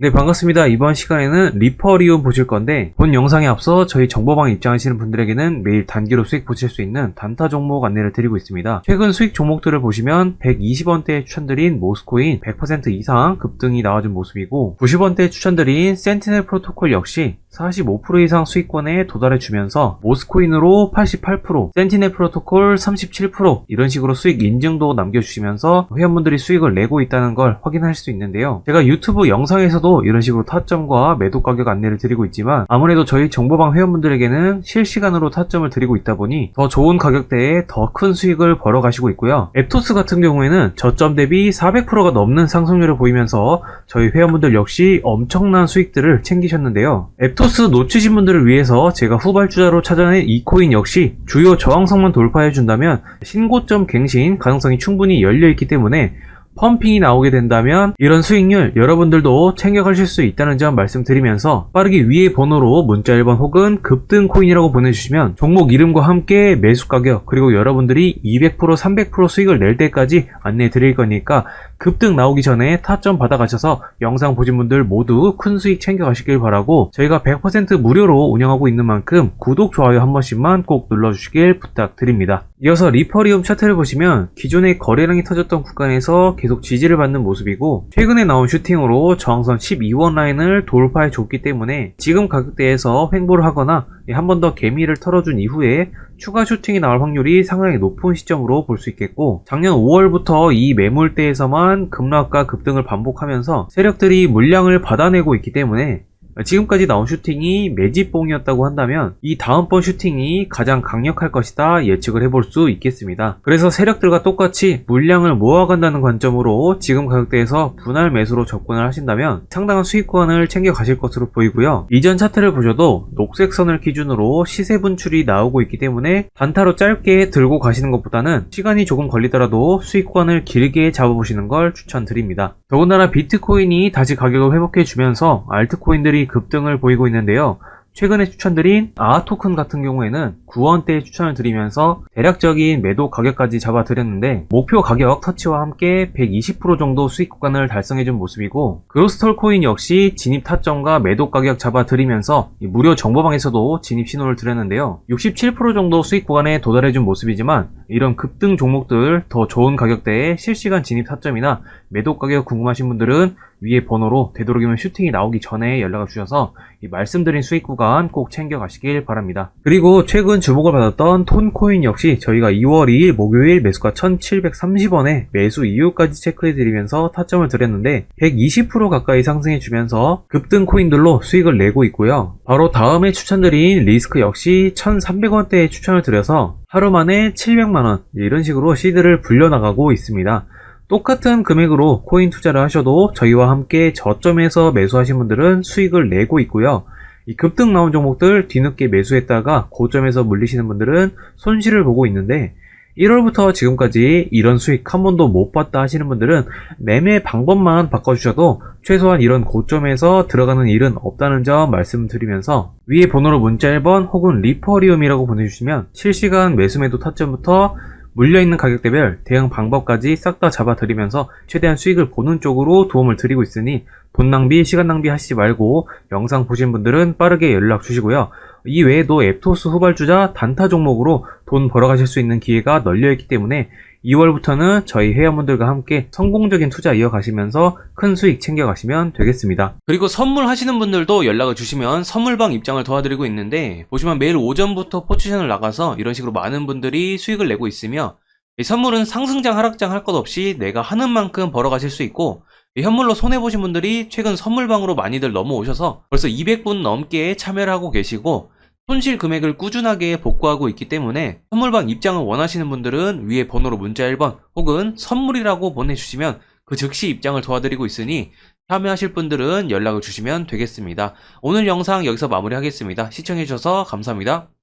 네, 반갑습니다. 이번 시간에는 리퍼리움 보실 건데, 본 영상에 앞서 저희 정보방 입장하시는 분들에게는 매일 단기로 수익 보실 수 있는 단타 종목 안내를 드리고 있습니다. 최근 수익 종목들을 보시면 120원대에 추천드린 모스코인 100% 이상 급등이 나와준 모습이고, 90원대에 추천드린 센티넬 프로토콜 역시 45% 이상 수익권에 도달해 주면서 모스코인으로 88%, 센티넬 프로토콜 37% 이런 식으로 수익 인증도 남겨주시면서 회원분들이 수익을 내고 있다는 걸 확인할 수 있는데요. 제가 유튜브 영상에서도 이런 식으로 타점과 매도 가격 안내를 드리고 있지만 아무래도 저희 정보방 회원분들에게는 실시간으로 타점을 드리고 있다 보니 더 좋은 가격대에 더 큰 수익을 벌어 가시고 있고요. 앱토스 같은 경우에는 저점 대비 400%가 넘는 상승률을 보이면서 저희 회원분들 역시 엄청난 수익들을 챙기셨는데요. 앱토스 놓치신 분들을 위해서 제가 후발주자로 찾아낸 이 코인 역시 주요 저항성만 돌파해 준다면 신고점 갱신 가능성이 충분히 열려 있기 때문에 펌핑이 나오게 된다면 이런 수익률 여러분들도 챙겨가실 수 있다는 점 말씀드리면서 빠르게 위에 번호로 문자 1번 혹은 급등 코인이라고 보내주시면 종목 이름과 함께 매수 가격 그리고 여러분들이 200% 300% 수익을 낼 때까지 안내해 드릴 거니까 급등 나오기 전에 타점 받아가셔서 영상 보신 분들 모두 큰 수익 챙겨가시길 바라고 저희가 100% 무료로 운영하고 있는 만큼 구독, 좋아요 한 번씩만 꼭 눌러주시길 부탁드립니다. 이어서 리퍼리움 차트를 보시면 기존에 거래량이 터졌던 구간에서 계속 지지를 받는 모습이고 최근에 나온 슈팅으로 저항선 12원 라인을 돌파해 줬기 때문에 지금 가격대에서 횡보를 하거나 한 번 더 개미를 털어준 이후에 추가 슈팅이 나올 확률이 상당히 높은 시점으로 볼 수 있겠고 작년 5월부터 이 매물대에서만 급락과 급등을 반복하면서 세력들이 물량을 받아내고 있기 때문에 지금까지 나온 슈팅이 매집봉이었다고 한다면 이 다음번 슈팅이 가장 강력할 것이다 예측을 해볼 수 있겠습니다. 그래서 세력들과 똑같이 물량을 모아간다는 관점으로 지금 가격대에서 분할 매수로 접근을 하신다면 상당한 수익권을 챙겨 가실 것으로 보이고요. 이전 차트를 보셔도 녹색 선을 기준으로 시세 분출이 나오고 있기 때문에 단타로 짧게 들고 가시는 것보다는 시간이 조금 걸리더라도 수익권을 길게 잡아보시는 걸 추천드립니다. 더군다나 비트코인이 다시 가격을 회복해 주면서 알트코인들이 급등을 보이고 있는데요. 최근에 추천드린 아토큰 같은 경우에는 9원대에 추천을 드리면서 대략적인 매도 가격까지 잡아드렸는데 목표 가격 터치와 함께 120% 정도 수익 구간을 달성해준 모습이고 그로스톨 코인 역시 진입 타점과 매도 가격 잡아드리면서 이 무료 정보방에서도 진입 신호를 드렸는데요. 67% 정도 수익 구간에 도달해준 모습이지만 이런 급등 종목들 더 좋은 가격대에 실시간 진입 타점이나 매도 가격 궁금하신 분들은 위에 번호로 되도록이면 슈팅이 나오기 전에 연락을 주셔서 이 말씀드린 수익 구간 꼭 챙겨가시길 바랍니다. 그리고 최근 주목을 받았던 톤코인 역시 저희가 2월 2일 목요일 매수가 1730원에 매수 이유까지 체크해드리면서 타점을 드렸는데 120% 가까이 상승해주면서 급등 코인들로 수익을 내고 있고요. 바로 다음에 추천드린 리스크 역시 1300원대에 추천을 드려서 하루 만에 700만원 이런 식으로 시드를 불려나가고 있습니다. 똑같은 금액으로 코인 투자를 하셔도 저희와 함께 저점에서 매수하신 분들은 수익을 내고 있고요. 이 급등 나온 종목들 뒤늦게 매수했다가 고점에서 물리시는 분들은 손실을 보고 있는데 1월부터 지금까지 이런 수익 한 번도 못 봤다 하시는 분들은 매매 방법만 바꿔주셔도 최소한 이런 고점에서 들어가는 일은 없다는 점 말씀드리면서 위에 번호로 문자 1번 혹은 리퍼리움이라고 보내주시면 실시간 매수매도 타점부터 물려있는 가격대별 대응 방법까지 싹 다 잡아드리면서 최대한 수익을 보는 쪽으로 도움을 드리고 있으니 돈 낭비, 시간 낭비 하시지 말고 영상 보신 분들은 빠르게 연락 주시고요. 이 외에도 앱토스 후발주자 단타 종목으로 돈 벌어가실 수 있는 기회가 널려있기 때문에 2월부터는 저희 회원분들과 함께 성공적인 투자 이어가시면서 큰 수익 챙겨가시면 되겠습니다. 그리고 선물하시는 분들도 연락을 주시면 선물방 입장을 도와드리고 있는데 보시면 매일 오전부터 포지션을 나가서 이런 식으로 많은 분들이 수익을 내고 있으며 이 선물은 상승장 하락장 할 것 없이 내가 하는 만큼 벌어가실 수 있고 이 현물로 손해보신 분들이 최근 선물방으로 많이들 넘어오셔서 벌써 200분 넘게 참여를 하고 계시고 손실 금액을 꾸준하게 복구하고 있기 때문에 선물방 입장을 원하시는 분들은 위에 번호로 문자 1번 혹은 선물이라고 보내주시면 그 즉시 입장을 도와드리고 있으니 참여하실 분들은 연락을 주시면 되겠습니다. 오늘 영상 여기서 마무리하겠습니다. 시청해주셔서 감사합니다.